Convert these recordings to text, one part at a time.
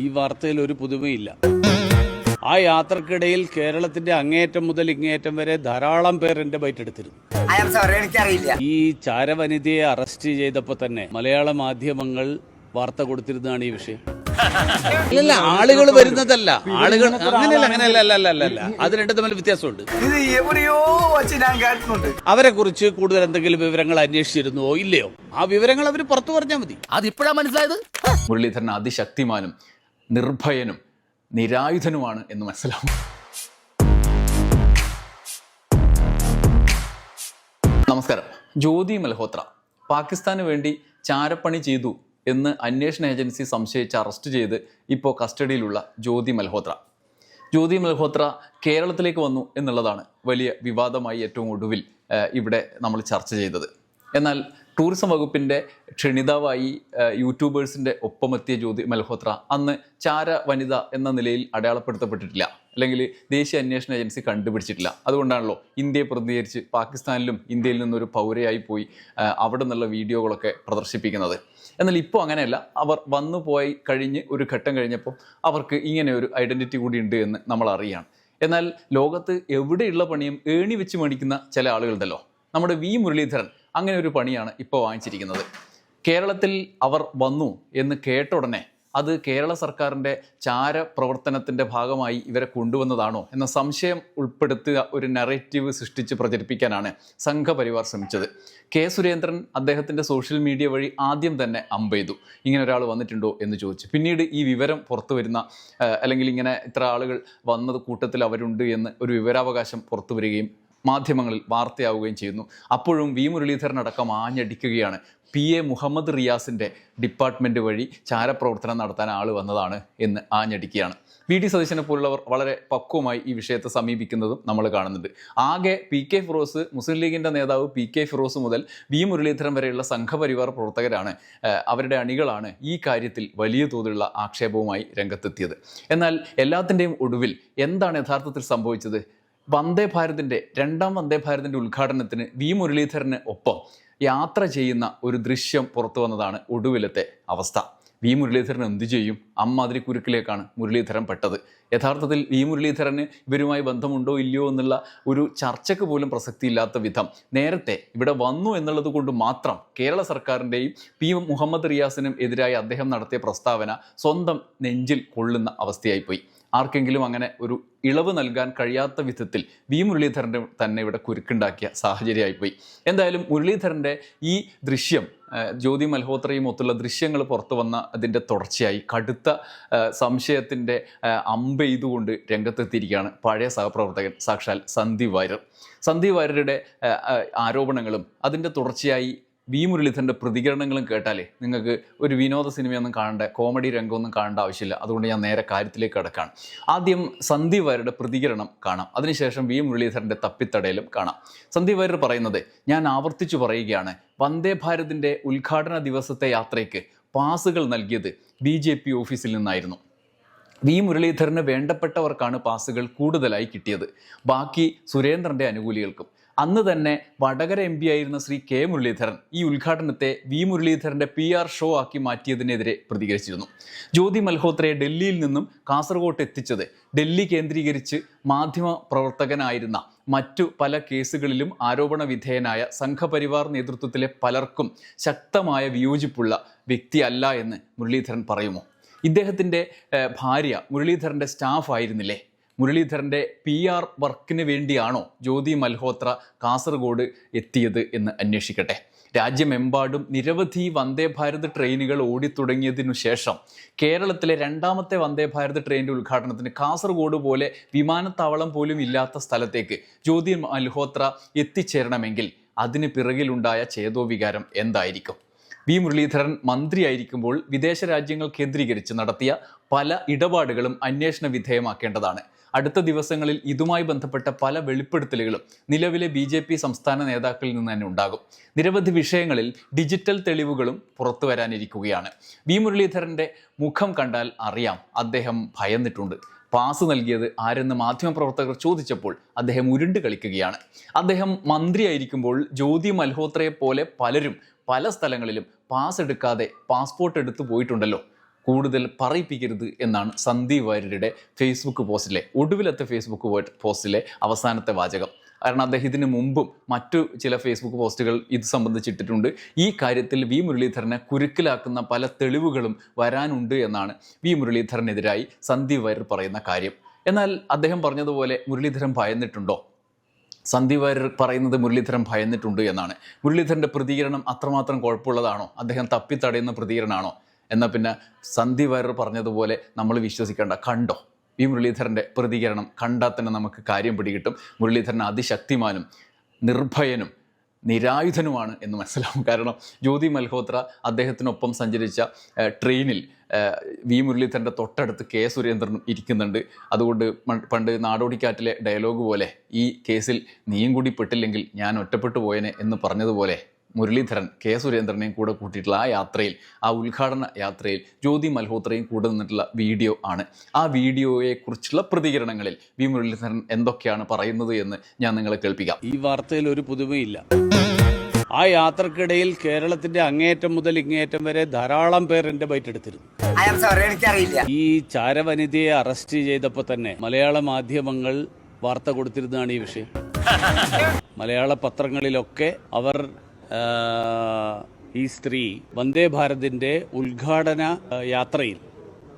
ഈ വാർത്തയിൽ ഒരു പുതുമയില്ല. ആ യാത്രക്കിടയിൽ കേരളത്തിന്റെ അങ്ങേയറ്റം മുതൽ ഇങ്ങേയറ്റം വരെ ധാരാളം പേർ എന്റെ ബൈറ്റ് എടുത്തിരുന്നു. ഐ ആം സോറി എനിക്കറിയില്ല. ഈ ചാരവനിതയെ അറസ്റ്റ് ചെയ്തപ്പോ തന്നെ മലയാള മാധ്യമങ്ങൾ വാർത്ത കൊടുത്തിരുന്നതാണ് ഈ വിഷയം. ഇല്ലല്ല ആളുകൾ വരുന്നതല്ല. ആളുകൾ അങ്ങനെയല്ല അങ്ങനെയല്ല അല്ല അല്ല അല്ല അല്ല. അത് രണ്ടു തമ്മിൽ വ്യത്യാസമുണ്ട്. അവരെ കുറിച്ച് കൂടുതൽ എന്തെങ്കിലും വിവരങ്ങൾ അന്വേഷിച്ചിരുന്നുവോ ഇല്ലയോ? ആ വിവരങ്ങൾ അവർ പുറത്തു പറഞ്ഞാൽ മതി. അതിപ്പോഴാ മനസ്സിലായത്? മുരളീധരൻ അതിശക്തിമാനും നിർഭയനും നിരായുധനുമാണ് എന്ന് മനസ്സിലാവും. നമസ്കാരം. ജ്യോതി മൽഹോത്ര പാകിസ്ഥാന് വേണ്ടി ചാരപ്പണി ചെയ്തു എന്ന് അന്വേഷണ ഏജൻസി സംശയിച്ച് അറസ്റ്റ് ചെയ്ത് ഇപ്പോൾ കസ്റ്റഡിയിലുള്ള ജ്യോതി മൽഹോത്ര. ജ്യോതി മൽഹോത്ര കേരളത്തിലേക്ക് വന്നു എന്നുള്ളതാണ് വലിയ വിവാദമായി ഏറ്റവും ഒടുവിൽ ഇവിടെ നമ്മൾ ചർച്ച ചെയ്തത്. എന്നാൽ ടൂറിസം വകുപ്പിന്റെ ക്ഷണിതാവായി യൂട്യൂബേഴ്സിന്റെ ഒപ്പമെത്തിയ ജ്യോതി മൽഹോത്ര അന്ന് ചാര വനിത എന്ന നിലയിൽ അടയാളപ്പെടുത്തപ്പെട്ടിട്ടില്ല. അല്ലെങ്കിൽ ദേശീയ അന്വേഷണ ഏജൻസി കണ്ടുപിടിച്ചിട്ടില്ല. അതുകൊണ്ടാണല്ലോ ഇന്ത്യയെ പ്രതിനിധീകരിച്ച് പാകിസ്ഥാനിലും ഇന്ത്യയിൽ നിന്നൊരു പൗരയായി പോയി അവിടെ നിന്നുള്ള വീഡിയോകളൊക്കെ പ്രദർശിപ്പിക്കുന്നത്. എന്നാൽ ഇപ്പോൾ അങ്ങനെയല്ല. അവർ വന്നു പോയി കഴിഞ്ഞ് ഒരു ഘട്ടം കഴിഞ്ഞപ്പോൾ അവർക്ക് ഇങ്ങനെ ഒരു ഐഡന്റിറ്റി കൂടി ഉണ്ട് എന്ന് നമ്മൾ അറിയാണ്. എന്നാൽ ലോകത്ത് എവിടെയുള്ള പണിയും ഏണി വെച്ച് മേടിക്കുന്ന ചില ആളുകളുണ്ടല്ലോ. നമ്മുടെ വി മുരളീധരൻ അങ്ങനെ ഒരു പണിയാണ് ഇപ്പോൾ വാങ്ങിച്ചിരിക്കുന്നത്. കേരളത്തിൽ അവർ വന്നു എന്ന് കേട്ട ഉടനെ അത് കേരള സർക്കാരിന്റെ ചാര പ്രവർത്തനത്തിന്റെ ഭാഗമായി ഇവരെ കൊണ്ടുവന്നതാണോ എന്ന സംശയം ഉൾപ്പെടുത്തുക ഒരു നറേറ്റീവ് സൃഷ്ടിച്ച് പ്രചരിപ്പിക്കാനാണ് സംഘപരിവാർ ശ്രമിച്ചത്. കെ സുരേന്ദ്രൻ അദ്ദേഹത്തിന്റെ സോഷ്യൽ മീഡിയ വഴി ആദ്യം തന്നെ അമ്പെയ്തു ഇങ്ങനെ ഒരാൾ വന്നിട്ടുണ്ടോ എന്ന് ചോദിച്ചു. പിന്നീട് ഈ വിവരം പുറത്തു വരുന്ന അല്ലെങ്കിൽ ഇങ്ങനെ ഇത്ര ആളുകൾ വന്നത് കൂട്ടത്തിൽ അവരുണ്ട് എന്ന് ഒരു വിവരാവകാശം പുറത്തു വരികയും മാധ്യമങ്ങളിൽ വാർത്തയാവുകയും ചെയ്യുന്നു. അപ്പോഴും വി മുരളീധരൻ അടക്കം ആഞ്ഞടിക്കുകയാണ്. പി എ മുഹമ്മദ് റിയാസിന്റെ ഡിപ്പാർട്ട്മെന്റ് വഴി ചാരപ്രവർത്തനം നടത്താൻ ആൾ വന്നതാണ് എന്ന് ആഞ്ഞടിക്കുകയാണ്. വി ഡി സതീശനെ പോലുള്ളവർ വളരെ പക്വമായി ഈ വിഷയത്തെ സമീപിക്കുന്നതും നമ്മൾ കാണുന്നുണ്ട്. ആകെ പി കെ ഫിറോസ് മുസ്ലിം ലീഗിന്റെ നേതാവ് പി കെ ഫിറോസ് മുതൽ വി മുരളീധരൻ വരെയുള്ള സംഘപരിവാർ പ്രവർത്തകരാണ് അവരുടെ അണികളാണ് ഈ കാര്യത്തിൽ വലിയ തോതിലുള്ള ആക്ഷേപവുമായി രംഗത്തെത്തിയത്. എന്നാൽ എല്ലാത്തിന്റെയും ഒടുവിൽ എന്താണ് യഥാർത്ഥത്തിൽ സംഭവിച്ചത്? വന്ദേ ഭാരതിന്റെ രണ്ടാം വന്ദേ ഭാരതിന്റെ ഉദ്ഘാടനത്തിന് വി മുരളീധരന് ഒപ്പം യാത്ര ചെയ്യുന്ന ഒരു ദൃശ്യം പുറത്തു വന്നതാണ് ഒടുവിലത്തെ അവസ്ഥ. വി മുരളീധരൻ എന്തു ചെയ്യും? അമ്മാതിരി കുരുക്കിലേക്കാണ് മുരളീധരൻ പെട്ടത്. യഥാർത്ഥത്തിൽ വി മുരളീധരന് ഇവരുമായി ബന്ധമുണ്ടോ ഇല്ലയോ എന്നുള്ള ഒരു ചർച്ചയ്ക്ക് പോലും പ്രസക്തിയില്ലാത്ത വിധം നേരത്തെ ഇവിടെ വന്നു എന്നുള്ളത് കൊണ്ട് മാത്രം കേരള സർക്കാരിന്റെയും പി മുഹമ്മദ് റിയാസിനും എതിരായി അദ്ദേഹം നടത്തിയ പ്രസ്താവന സ്വന്തം നെഞ്ചിൽ കൊള്ളുന്ന അവസ്ഥയായിപ്പോയി. ആർക്കെങ്കിലും അങ്ങനെ ഒരു ഇളവ് നൽകാൻ കഴിയാത്ത വിധത്തിൽ വി മുരളീധരന്റെ തന്നെ ഇവിടെ കുരുക്കുണ്ടാക്കിയ സാഹചര്യമായിപ്പോയി. എന്തായാലും മുരളീധരന്റെ ഈ ദൃശ്യം ജ്യോതി മൽഹോത്രയും ഒത്തുള്ള ദൃശ്യങ്ങൾ പുറത്തു വന്ന അതിന്റെ തുടർച്ചയായി കടുത്ത സംശയത്തിന്റെ അമ്പെയ്തുകൊണ്ട് രംഗത്തെത്തിയിരിക്കുകയാണ് പഴയ സഹപ്രവർത്തകൻ സാക്ഷാൽ സന്ദീപ് വാര്യർ. സന്ദീപ് വാര്യരുടെ ആരോപണങ്ങളും അതിന്റെ തുടർച്ചയായി വി മുരളീധരന്റെ പ്രതികരണങ്ങളും കേട്ടാലേ നിങ്ങൾക്ക് ഒരു വിനോദ സിനിമയൊന്നും കാണേണ്ട കോമഡി രംഗമൊന്നും കാണേണ്ട ആവശ്യമില്ല. അതുകൊണ്ട് ഞാൻ നേരെ കാര്യത്തിലേക്ക് കിടക്കാണ്. ആദ്യം സന്ദീപ് വാര്യരുടെ പ്രതികരണം കാണാം. അതിനുശേഷം വി മുരളീധരന്റെ തപ്പിത്തടയിലും കാണാം. സന്ദീപ് വാര്യർ പറയുന്നത് ഞാൻ ആവർത്തിച്ചു പറയുകയാണ്. വന്ദേ ഭാരതിന്റെ ഉദ്ഘാടന ദിവസത്തെ യാത്രയ്ക്ക് പാസുകൾ നൽകിയത് ബി ജെ പി ഓഫീസിൽ നിന്നായിരുന്നു. വി മുരളീധരന് വേണ്ടപ്പെട്ടവർക്കാണ് പാസുകൾ കൂടുതലായി കിട്ടിയത്. ബാക്കി സുരേന്ദ്രന്റെ അനുകൂലികൾക്കും അന്ന് തന്നെ വടകര എം ആയിരുന്ന ശ്രീ കെ മുരളീധരൻ ഈ ഉദ്ഘാടനത്തെ വി മുരളീധരന്റെ പി ആർ ഷോ ആക്കി മാറ്റിയതിനെതിരെ പ്രതികരിച്ചിരുന്നു. ജ്യോതി മൽഹോത്രയെ ഡൽഹിയിൽ നിന്നും കാസർഗോട്ട് എത്തിച്ചത് ഡൽഹി കേന്ദ്രീകരിച്ച് മാധ്യമ പ്രവർത്തകനായിരുന്ന മറ്റു പല കേസുകളിലും ആരോപണ വിധേയനായ സംഘപരിവാർ നേതൃത്വത്തിലെ പലർക്കും ശക്തമായ വിയോജിപ്പുള്ള വ്യക്തിയല്ല എന്ന് മുരളീധരൻ പറയുമോ? ഇദ്ദേഹത്തിന്റെ ഭാര്യ മുരളീധരന്റെ സ്റ്റാഫ് ആയിരുന്നില്ലേ? മുരളീധരന്റെ പി ആർ വർക്കിന് വേണ്ടിയാണോ ജ്യോതി മൽഹോത്ര കാസർഗോഡ് എത്തിയത് എന്ന് അന്വേഷിക്കട്ടെ. രാജ്യമെമ്പാടും നിരവധി വന്ദേ ഭാരത് ട്രെയിനുകൾ ഓടിത്തുടങ്ങിയതിനു ശേഷം കേരളത്തിലെ രണ്ടാമത്തെ വന്ദേ ഭാരത് ട്രെയിനിന്റെ ഉദ്ഘാടനത്തിന് കാസർഗോഡ് പോലെ വിമാനത്താവളം പോലും ഇല്ലാത്ത സ്ഥലത്തേക്ക് ജ്യോതി മൽഹോത്ര എത്തിച്ചേരണമെങ്കിൽ അതിന് പിറകിലുണ്ടായ ചേതോവികാരം എന്തായിരിക്കും? വി മുരളീധരൻ മന്ത്രിയായിരിക്കുമ്പോൾ വിദേശ രാജ്യങ്ങൾ കേന്ദ്രീകരിച്ച് നടത്തിയ പല ഇടപാടുകളും അന്വേഷണ വിധേയമാക്കേണ്ടതാണ്. അടുത്ത ദിവസങ്ങളിൽ ഇതുമായി ബന്ധപ്പെട്ട പല വെളിപ്പെടുത്തലുകളും നിലവിലെ ബി ജെ പി സംസ്ഥാന നേതാക്കളിൽ നിന്ന് തന്നെ ഉണ്ടാകും. നിരവധി വിഷയങ്ങളിൽ ഡിജിറ്റൽ തെളിവുകളും പുറത്തു വരാനിരിക്കുകയാണ്. വി മുരളീധരന്റെ മുഖം കണ്ടാൽ അറിയാം അദ്ദേഹം ഭയന്നിട്ടുണ്ട്. പാസ് നൽകിയത് ആരെന്ന് മാധ്യമപ്രവർത്തകർ ചോദിച്ചപ്പോൾ അദ്ദേഹം ഉരുണ്ട് കളിക്കുകയാണ്. അദ്ദേഹം മന്ത്രിയായിരിക്കുമ്പോൾ ജ്യോതി മൽഹോത്രയെ പോലെ പലരും പല സ്ഥലങ്ങളിലും പാസ് എടുക്കാതെ പാസ്പോർട്ട് എടുത്തു പോയിട്ടുണ്ടല്ലോ. കൂടുതൽ പറയിപ്പിക്കരുത് എന്നാണ് സന്ദീപ് വാര്യരുടെ ഫേസ്ബുക്ക് പോസ്റ്റിലെ ഒടുവിലത്തെ ഫേസ്ബുക്ക് പോസ്റ്റിലെ അവസാനത്തെ വാചകം. കാരണം അദ്ദേഹത്തിന് മുമ്പും മറ്റു ചില ഫേസ്ബുക്ക് പോസ്റ്റുകൾ ഇത് സംബന്ധിച്ചിട്ടിട്ടുണ്ട്. ഈ കാര്യത്തിൽ വി മുരളീധരനെ കുരുക്കിലാക്കുന്ന പല തെളിവുകളും വരാനുണ്ട് എന്നാണ് വി മുരളീധരനെതിരായി സന്ദീപ് വാര്യർ പറയുന്ന കാര്യം. എന്നാൽ അദ്ദേഹം പറഞ്ഞതുപോലെ മുരളീധരൻ ഭയന്നിട്ടുണ്ടോ? സന്ദീപ് വാര്യർ പറയുന്നത് മുരളീധരൻ ഭയന്നിട്ടുണ്ട് എന്നാണ്. മുരളീധരന്റെ പ്രതികരണം അത്രമാത്രം കുഴപ്പമുള്ളതാണോ? അദ്ദേഹം തപ്പിത്തടയുന്ന പ്രതികരണമാണോ? എന്നാൽ പിന്നെ സന്ധി വയർ പറഞ്ഞതുപോലെ നമ്മൾ വിശ്വസിക്കേണ്ട. കണ്ടോ? ഈ മുരളീധരന്റെ പ്രതികരണം കണ്ടാൽ തന്നെ നമുക്ക് കാര്യം പിടികിട്ടും. മുരളീധരൻ അതിശക്തിമാനും നിർഭയനും നിരായുധനുമാണ് എന്ന് മനസ്സിലാവും. കാരണം ജ്യോതി മൽഹോത്ര അദ്ദേഹത്തിനൊപ്പം സഞ്ചരിച്ച ട്രെയിനിൽ വി മുരളീധരന്റെ തൊട്ടടുത്ത് കെ സുരേന്ദ്രനും ഇരിക്കുന്നുണ്ട്. അതുകൊണ്ട് പണ്ട് നാടോടിക്കാറ്റിലെ ഡയലോഗ് പോലെ ഈ കേസിൽ നീയും കൂടി പെട്ടില്ലെങ്കിൽ ഞാൻ ഒറ്റപ്പെട്ടു പോയനെ എന്ന് പറഞ്ഞതുപോലെ മുരളീധരൻ കെ സുരേന്ദ്രനെയും കൂടെ കൂട്ടിയിട്ടുള്ള ആ യാത്രയിൽ ആ ഉദ്ഘാടന യാത്രയിൽ ജ്യോതി മൽഹോത്രയും കൂടെ നിന്നിട്ടുള്ള വീഡിയോ ആണ്. ആ വീഡിയോയെക്കുറിച്ചുള്ള പ്രതികരണങ്ങളിൽ വി മുരളീധരൻ എന്തൊക്കെയാണ് പറയുന്നത് എന്ന് ഞാൻ നിങ്ങളെ കേൾപ്പിക്കാം. ഈ വാർത്തയിൽ ഒരു പുതുമയില്ല ആ യാത്രക്കിടയിൽ കേരളത്തിന്റെ അങ്ങേയറ്റം മുതൽ ഇങ്ങേയറ്റം വരെ ധാരാളം പേർ എന്റെ ബൈറ്റെടുത്തിരുന്നു ഈ ചാരവനിതയെ അറസ്റ്റ് ചെയ്തപ്പോൾ തന്നെ മലയാള മാധ്യമങ്ങൾ വാർത്ത കൊടുത്തിരുന്നതാണ് ഈ വിഷയം. മലയാള പത്രങ്ങളിലൊക്കെ അവർ ഈ സ്ത്രീ വന്ദേ ഭാരതിന്റെ ഉദ്ഘാടന യാത്രയിൽ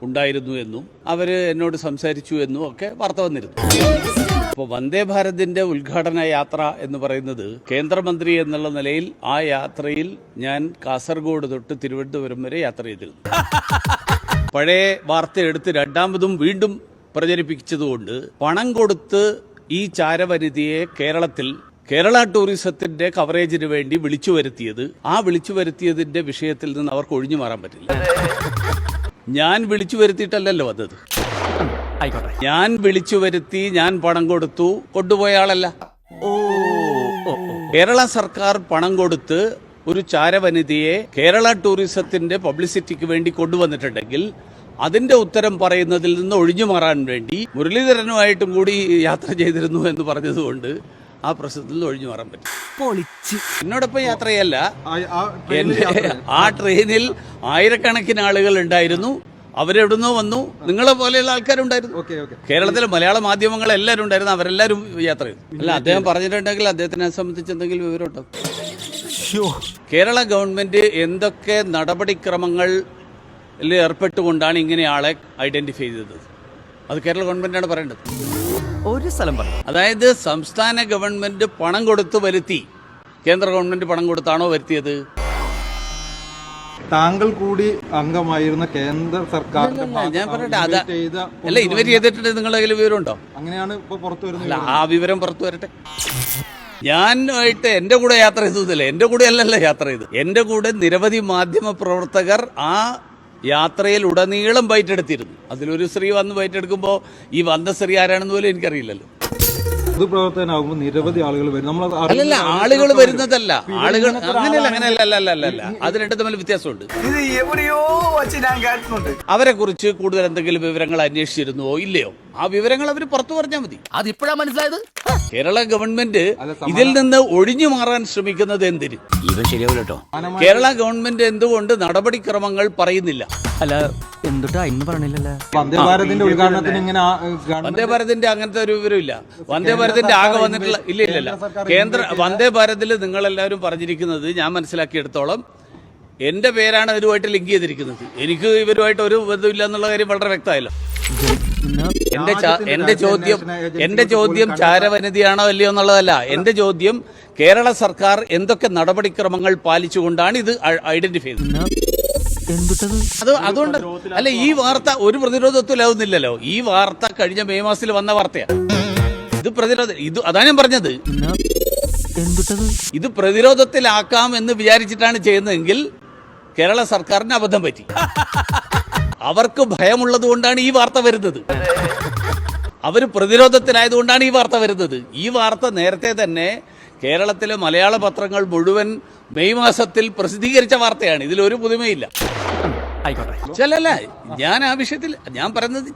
ഉണ്ടായിരുന്നു എന്നും അവർ എന്നോട് സംസാരിച്ചു എന്നും ഒക്കെ വാർത്ത വന്നിരുന്നു. അപ്പോൾ വന്ദേ ഭാരതിന്റെ ഉദ്ഘാടന യാത്ര എന്ന് പറയുന്നത് കേന്ദ്രമന്ത്രി എന്നുള്ള നിലയിൽ ആ യാത്രയിൽ ഞാൻ കാസർഗോഡ് തൊട്ട് തിരുവനന്തപുരം വരെ യാത്ര ചെയ്തിരുന്നു. പഴയ വാർത്ത എടുത്ത് രണ്ടാമതും വീണ്ടും പ്രചരിപ്പിച്ചതുകൊണ്ട് പണം കൊടുത്ത് ഈ ചാരവനിതയെ കേരളത്തിൽ കേരള ടൂറിസത്തിന്റെ കവറേജിന് വേണ്ടി വിളിച്ചു വരുത്തിയത് ആ വിളിച്ചു വരുത്തിയതിന്റെ വിഷയത്തിൽ നിന്ന് അവർക്ക് ഒഴിഞ്ഞു മാറാൻ പറ്റില്ല. ഞാൻ വിളിച്ചു വരുത്തിയിട്ടല്ലല്ലോ വന്നത് ഞാൻ വിളിച്ചു വരുത്തി ഞാൻ പണം കൊടുത്തു കൊണ്ടുപോയ ആളല്ല. കേരള സർക്കാർ പണം കൊടുത്ത് ഒരു ചാരവനിതയെ കേരള ടൂറിസത്തിന്റെ പബ്ലിസിറ്റിക്ക് വേണ്ടി കൊണ്ടുവന്നിട്ടുണ്ടെങ്കിൽ അതിന്റെ ഉത്തരം പറയുന്നതിൽ നിന്ന് ഒഴിഞ്ഞു മാറാൻ വേണ്ടി മുരളീധരനുമായിട്ടും കൂടി യാത്ര ചെയ്തിരുന്നു എന്ന് പറഞ്ഞതുകൊണ്ട് ആ പ്രശ്നത്തിൽ നിന്ന് ഒഴിഞ്ഞു മാറാൻ പറ്റും. പൊളിച്ച്. എന്നോടൊപ്പം യാത്രയല്ല. എന്റെ ആ ട്രെയിനിൽ ആയിരക്കണക്കിന് ആളുകൾ ഉണ്ടായിരുന്നു. അവരെവിടുന്നോ വന്നു. നിങ്ങളെ പോലെയുള്ള ആൾക്കാരുണ്ടായിരുന്നു. കേരളത്തിലെ മലയാള മാധ്യമങ്ങൾ എല്ലാവരും ഉണ്ടായിരുന്നു. അവരെല്ലാവരും യാത്ര ചെയ്തു. അല്ല അദ്ദേഹം പറഞ്ഞിട്ടുണ്ടെങ്കിൽ അദ്ദേഹത്തിനെ സംബന്ധിച്ച് എന്തെങ്കിലും വിവരം ഉണ്ടാവും കേരള ഗവൺമെന്റ് എന്തൊക്കെ നടപടിക്രമങ്ങൾ ഏർപ്പെട്ടുകൊണ്ടാണ് ഇങ്ങനെ ആളെ ഐഡന്റിഫൈ ചെയ്തത്? അത് കേരള ഗവൺമെന്റാണ് പറയേണ്ടത്. ഒരു സ്ഥലം പറഞ്ഞു അതായത് സംസ്ഥാന ഗവൺമെന്റ് പണം കൊടുത്ത് വരുത്തി. കേന്ദ്ര ഗവൺമെന്റ് പണം കൊടുത്താണോ വരുത്തിയത്? താങ്കൾ കൂടി അംഗമായിരുന്ന കേന്ദ്ര സർക്കാർ ഞാൻ പറയട്ടെ അതാ അല്ല ഇതുവരെ ചെയ്തിട്ടുണ്ട് നിങ്ങളുടെ കയ്യിൽ വിവരമുണ്ടോ? അങ്ങനെയാണ് ഇപ്പൊ പുറത്തു വരുന്നത്. അല്ല ആ വിവരം പുറത്തു വരട്ടെ. ഞാനായിട്ട് എന്റെ കൂടെ യാത്ര ചെയ്തതല്ലേ? എന്റെ കൂടെ അല്ലല്ലോ യാത്ര ചെയ്ത് എന്റെ കൂടെ നിരവധി മാധ്യമ പ്രവർത്തകർ ആ യാത്രയിൽ ഉടനീളം ബൈറ്റ് എടുത്തിരുന്നു അതിലൊരു സ്ത്രീ വന്ന് ബൈറ്റ് എടുക്കുമ്പോൾ ഈ വന്ന സ്ത്രീ ആരാണെന്ന് പോലും എനിക്കറിയില്ലല്ലോ. പൊതുപ്രവർത്തകനാകുമ്പോൾ നിരവധി ആളുകൾ വരും. നമ്മൾ അല്ലല്ല ആളുകൾ വരുന്നതല്ല. ആളുകൾ അങ്ങനെയല്ല അങ്ങനെയല്ല അല്ല അല്ല അല്ല അത് രണ്ടും തമ്മിൽ വ്യത്യാസമുണ്ട്. അവരെ കുറിച്ച് കൂടുതൽ എന്തെങ്കിലും വിവരങ്ങൾ അന്വേഷിച്ചിരുന്നുവോ ഇല്ലയോ? ആ വിവരങ്ങൾ അവർ പുറത്തു പറഞ്ഞാൽ മതി. അതിപ്പോഴാ മനസ്സിലായത്? കേരള ഗവൺമെന്റ് ഇതിൽ നിന്ന് ഒഴിഞ്ഞു മാറാൻ ശ്രമിക്കുന്നത് എന്തിന്? ഇവൻ ശരിയാവില്ല കേട്ടോ കേരള ഗവൺമെന്റ് എന്തുകൊണ്ട് നടപടിക്രമങ്ങൾ പറയുന്നില്ല? അല്ല എന്തുട്ടാ ഇന്ന് പറഞ്ഞില്ലല്ലേ വന്ദേ ഭാരതിന്റെ ഉദ്ഘാടനത്തിന് ഇങ്ങനെ ആ, ഏഹ്, ഗവൺമെന്റ് വന്ദേ ഭാരതിന്റെ അങ്ങനത്തെ ഒരു വിവരമില്ല. വന്ദേ ഭാരതിന്റെ ആകെ വന്നിട്ടുള്ള ഇല്ല ഇല്ല ഇല്ല. കേന്ദ്ര വന്ദേ ഭാരതിൽ നിങ്ങൾ എല്ലാവരും പറഞ്ഞിരിക്കുന്നത് ഞാൻ മനസ്സിലാക്കിയെടുത്തോളം എന്റെ പേരാണ് ഇതുമായിട്ട് ലിങ്ക് ചെയ്തിരിക്കുന്നത്. എനിക്ക് ഇവരുമായിട്ട് ഒരു ബന്ധമില്ല എന്നുള്ള കാര്യം വളരെ വ്യക്തമായല്ലോ. എന്റെ എന്റെ ചോദ്യം എന്റെ ചോദ്യം ചാരവനിതയാണോ അല്ലയോ എന്നുള്ളതല്ല. എന്റെ ചോദ്യം കേരള സർക്കാർ എന്തൊക്കെ നടപടിക്രമങ്ങൾ പാലിച്ചുകൊണ്ടാണ് ഇത് ഐഡന്റിഫൈ ചെയ്തത്? അത് അതുകൊണ്ട് അല്ല ഈ വാർത്ത ഒരു പ്രതിരോധത്തിലാവുന്നില്ലല്ലോ. ഈ വാർത്ത കഴിഞ്ഞ മെയ് മാസത്തിൽ വന്ന വാർത്തയാണ്. ഇത് പ്രതിരോധ ഇത് അതാ ഞാൻ പറഞ്ഞത്. ഇത് പ്രതിരോധത്തിലാക്കാം എന്ന് വിചാരിച്ചിട്ടാണ് ചെയ്യുന്നതെങ്കിൽ കേരള സർക്കാരിന് അബദ്ധം പറ്റി. അവർക്ക് ഭയമുള്ളത് കൊണ്ടാണ് ഈ വാർത്ത വരുന്നത്. അവർ പ്രതിരോധത്തിലായതുകൊണ്ടാണ് ഈ വാർത്ത വരുന്നത്. ഈ വാർത്ത നേരത്തെ തന്നെ കേരളത്തിലെ മലയാള പത്രങ്ങൾ മുഴുവൻ മെയ് മാസത്തിൽ പ്രസിദ്ധീകരിച്ച വാർത്തയാണ്. ഇതിലൊരു പുതുമയില്ല. ചിലല്ല ഞാൻ ആ വിഷയത്തിൽ ഞാൻ പറയുന്നത്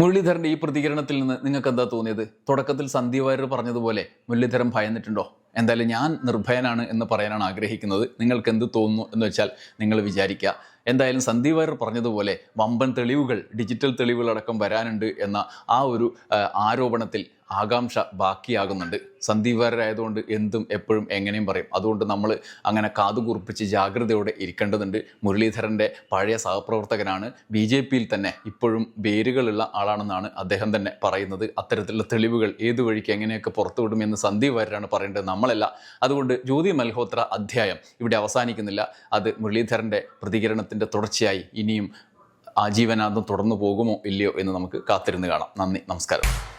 മുരളീധരന്റെ ഈ പ്രതികരണത്തിൽ നിന്ന് നിങ്ങൾക്ക് എന്താ തോന്നിയത്? തുടക്കത്തിൽ സന്ദീപ് പറഞ്ഞതുപോലെ മുരളീധരൻ ഭയന്നിട്ടുണ്ടോ? എന്തായാലും ഞാൻ നിർഭയനാണ് എന്ന് പറയാനാണ് ആഗ്രഹിക്കുന്നത്. നിങ്ങൾക്ക് എന്ത് തോന്നുന്നു എന്ന് വെച്ചാൽ നിങ്ങൾ വിചാരിക്കുക. എന്തായാലും സന്ദീപ് വാര്യർ പറഞ്ഞതുപോലെ വമ്പൻ തെളിവുകൾ ഡിജിറ്റൽ തെളിവുകളടക്കം വരാനുണ്ട് എന്ന ആ ഒരു ആരോപണത്തിൽ ആകാംക്ഷ ബാക്കിയാകുന്നുണ്ട്. സന്ധിവാരരായതുകൊണ്ട് എന്തും എപ്പോഴും എങ്ങനെയും പറയും. അതുകൊണ്ട് നമ്മൾ അങ്ങനെ കാതുകുറിപ്പിച്ച് ജാഗ്രതയോടെ ഇരിക്കേണ്ടതുണ്ട്. മുരളീധരന്റെ പഴയ സഹപ്രവർത്തകനാണ്. ബി ജെ പിയിൽ തന്നെ ഇപ്പോഴും വേരുകളുള്ള ആളാണെന്നാണ് അദ്ദേഹം തന്നെ പറയുന്നത്. അത്തരത്തിലുള്ള തെളിവുകൾ ഏതു വഴിക്ക് എങ്ങനെയൊക്കെ പുറത്തുവിടുമെന്ന് സന്ദീപ് വാര്യരാണ് പറയേണ്ടത് നമ്മളല്ല. അതുകൊണ്ട് ജ്യോതി മൽഹോത്ര അധ്യായം ഇവിടെ അവസാനിക്കുന്നില്ല. അത് മുരളീധരന്റെ പ്രതികരണത്തിന്റെ തുടർച്ചയായി ഇനിയും ആജീവനാന്തം തുടർന്നു പോകുമോ ഇല്ലയോ എന്ന് നമുക്ക് കാത്തിരുന്ന് കാണാം. നന്ദി നമസ്കാരം.